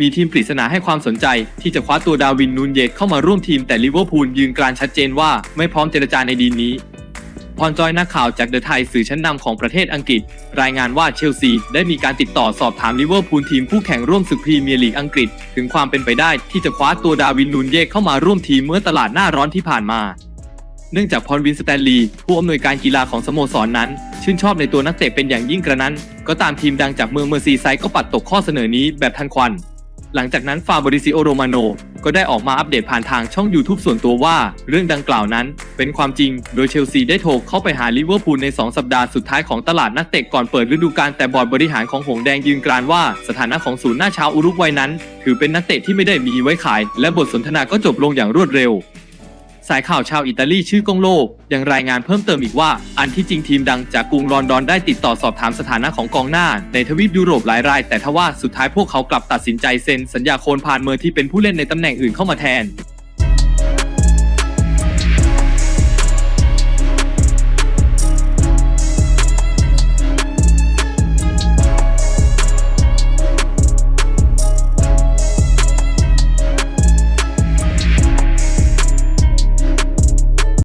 มีทีมปริศนาให้ความสนใจ ที่จะคว้าตัวดาวินนูนเยตเข้ามาร่วมทีมแต่ลิเวอร์พูลยืนกรานชัดเจนว่าไม่พร้อมเจรจาในดีลนี้พรจอยนักข่าวจากเดอะไทยสื่อชั้นนำของประเทศอังกฤษ รายงานว่าเชลซี ได้มีการติดต่อสอบถามลิเวอร์พูลทีมคู่แข่งร่วมศึกพรีเมียร์ลีกอังกฤษ ถึงความเป็นไปได้ที่จะคว้าตัวดาวินนูนเยตเข้ามาร่วมทีมเมื่อตลาดหน้าร้อนที่ผ่านมา เนื่องจากพรวินสแตนลีย์ผู้อำนวยการกีฬาของสโมสรนนั้น ชื่นชอบในตัวนักเตะเป็นอย่างยิ่งกระนั้น ก็ตามทีมดังจากเมืองเมอร์ซีไซด์ก็ปัดตกข้อเสนอนี้แบบทันควัน หลังจากนั้นฟาบริซิโอโรมาโนก็ได้ออกมาอัปเดตผ่านทางช่อง YouTube ส่วนตัวว่า เรื่องดังกล่าวนั้นเป็นความจริง โดยเชลซีได้โทรเข้าไปหาลิเวอร์พูลใน 2 สัปดาห์สุดท้ายของตลาดนักเตะก่อนเปิดฤดูกาลแต่บอร์ดบริหารของหงแดงยืนกรานว่า สถานะของศูนย์หน้าชาวอุรุกวัยนั้น ถือเป็นนักเตะที่ไม่ได้มีไว้ขาย และบทสนทนาก็จบลงอย่างรวดเร็ว สายข่าวชาวอิตาลีชื่อกงโลยังรายงานเพิ่มเติมอีกว่า อันที่จริงทีมดังจากกรุงลอนดอนได้ติดต่อสอบถามสถานะของกองหน้า ในทวีปยุโรปหลายราย แต่ทว่าสุดท้ายพวกเขากลับตัดสินใจเซ็นสัญญาโคนผ่านเมอร์ที่เป็นผู้เล่นในตำแหน่งอื่นเข้ามาแทน